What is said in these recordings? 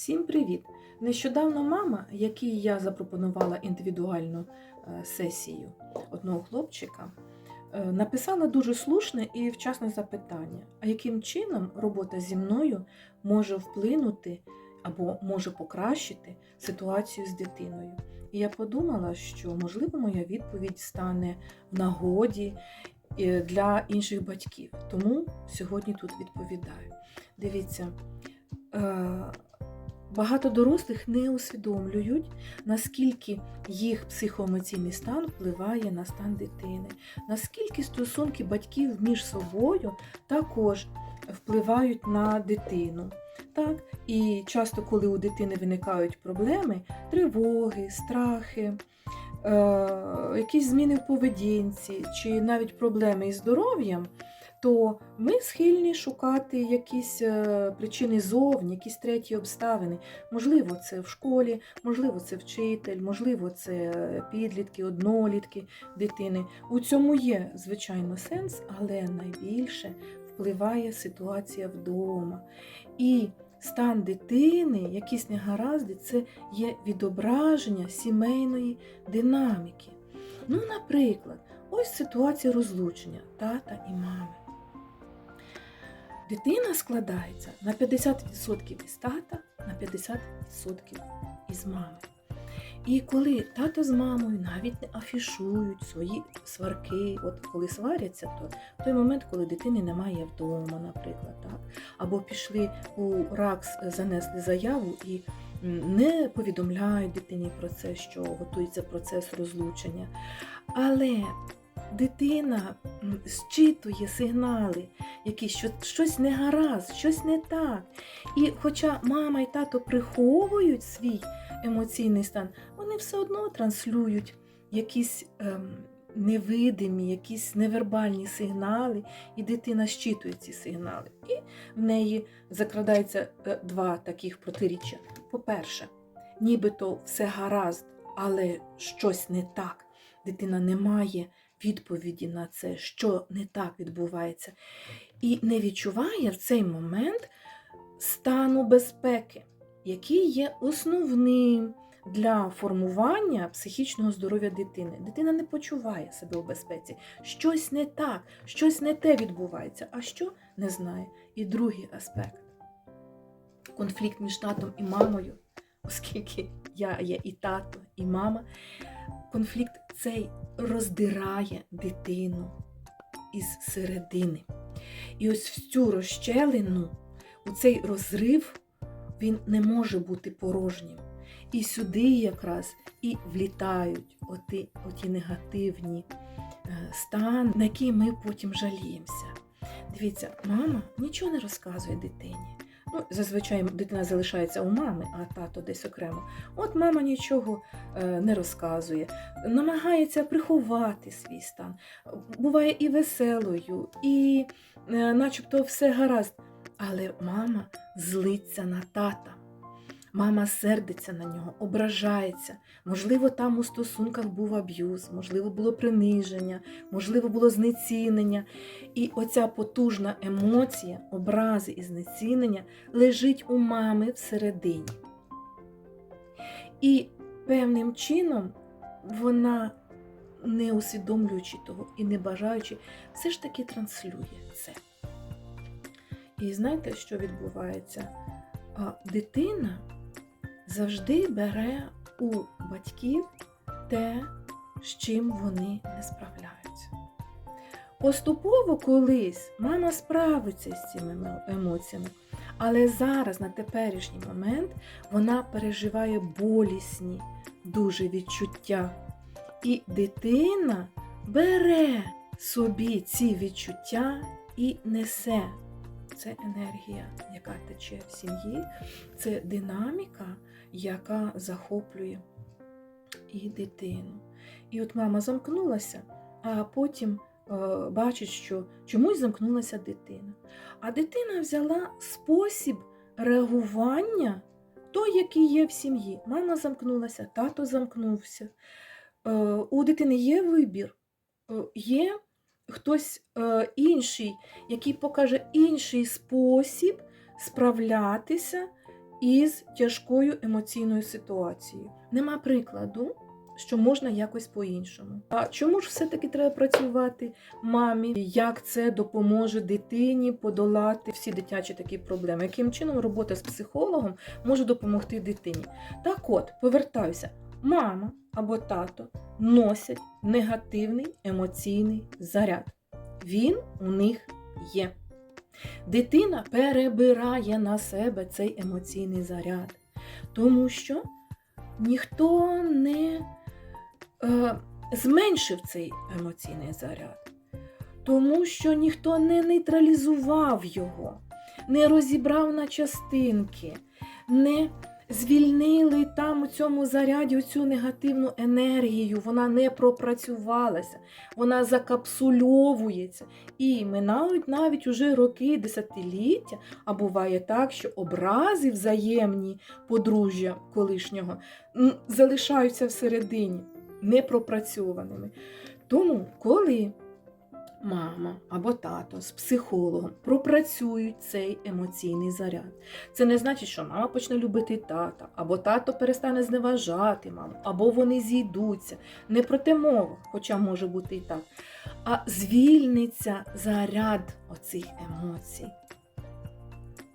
Всім привіт! Нещодавно мама, якій я запропонувала індивідуальну е, сесію одного хлопчика, е, написала дуже слушне і вчасне запитання: а яким чином робота зі мною може вплинути або може покращити ситуацію з дитиною? І я подумала, що можливо моя відповідь стане в нагоді е, для інших батьків. Тому сьогодні тут відповідаю. Дивіться. Багато дорослих не усвідомлюють, наскільки їх психоемоційний стан впливає на стан дитини, наскільки стосунки батьків між собою також впливають на дитину. Так? І часто, коли у дитини виникають проблеми, тривоги, страхи, е- якісь зміни в поведінці чи навіть проблеми із здоров'ям, то ми схильні шукати якісь е, причини зовні, якісь треті обставини. Можливо, це в школі, можливо, це вчитель, можливо, це е, підлітки, однолітки дитини. У цьому є, звичайно, сенс, але найбільше впливає ситуація вдома. І стан дитини, якісь негаразди, це є відображення сімейної динаміки. Ну, наприклад, ось ситуація розлучення тата і мами. Дитина складається на 50% із тата, на 50% із мами. І коли тато з мамою навіть не афішують свої сварки, от коли сваряться, то в той момент, коли дитини немає вдома, наприклад, так? або пішли у РАКС, занесли заяву і не повідомляють дитині про це, що готується процес розлучення. Але дитина зчитує сигнали, які що щось не гаразд, щось не так. І хоча мама і тато приховують свій емоційний стан, вони все одно транслюють якісь ем, невидимі, якісь невербальні сигнали, і дитина щитує ці сигнали. І в неї закрадається е, два таких протиріччя. По-перше, нібито все гаразд, але щось не так. Дитина не має відповіді на це, що не так відбувається, і не відчуває в цей момент стану безпеки, який є основним для формування психічного здоров'я дитини. Дитина не почуває себе у безпеці. Щось не так, щось не те відбувається, а що не знає. І другий аспект конфлікт між татом і мамою, оскільки я є і тато, і мама. Конфлікт цей роздирає дитину із середини. І ось в цю розщелину, у цей розрив, він не може бути порожнім. І сюди якраз і влітають оті, оті негативні е, стани, на які ми потім жаліємося. Дивіться, мама нічого не розказує дитині. Ну, зазвичай дитина залишається у мами, а тато десь окремо. От мама нічого е, не розказує, намагається приховати свій стан. Буває і веселою, і е, начебто все гаразд. Але мама злиться на тата. Мама сердиться на нього, ображається. Можливо, там у стосунках був аб'юз, можливо, було приниження, можливо, було знецінення. І оця потужна емоція, образи і знецінення лежить у мами всередині. І певним чином вона, не усвідомлюючи того і не бажаючи, все ж таки транслює це. І знаєте, що відбувається? А Дитина завжди бере у батьків те, з чим вони не справляються. Поступово колись мама справиться з цими емоціями, але зараз, на теперішній момент, вона переживає болісні дуже відчуття. І дитина бере собі ці відчуття і несе. Це енергія, яка тече в сім'ї, це динаміка, яка захоплює і дитину. І от мама замкнулася, а потім е, бачить, що чомусь замкнулася дитина. А дитина взяла спосіб реагування той, який є в сім'ї. Мама замкнулася, тато замкнувся. Е, у дитини є вибір, е, є хтось е, інший, який покаже інший спосіб справлятися із тяжкою емоційною ситуацією. Нема прикладу, що можна якось по-іншому. А чому ж все-таки треба працювати мамі? Як це допоможе дитині подолати всі дитячі такі проблеми? Яким чином робота з психологом може допомогти дитині? Так от, повертаюся, мама або тато носять негативний емоційний заряд. Він у них є. Дитина перебирає на себе цей емоційний заряд, тому що ніхто не е, зменшив цей емоційний заряд, тому що ніхто не нейтралізував його, не розібрав на частинки, не звільнили там у цьому заряді цю негативну енергію, вона не пропрацювалася, вона закапсульовується. І минають навіть уже роки, десятиліття, а буває так, що образи взаємні подружжя колишнього залишаються всередині непропрацьованими. Тому, коли мама або тато з психологом пропрацюють цей емоційний заряд, це не значить, що мама почне любити тата, або тато перестане зневажати маму, або вони зійдуться. Не про те мова, хоча може бути і так, а звільниться заряд оцих емоцій.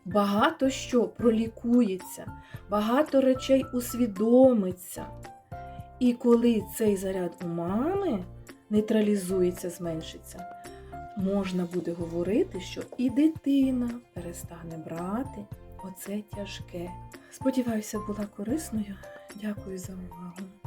Багато що пролікується, багато речей усвідомиться. І коли цей заряд у мами нейтралізується, зменшиться, можна буде говорити, що і дитина перестане брати оце тяжке. Сподіваюся, була корисною. Дякую за увагу.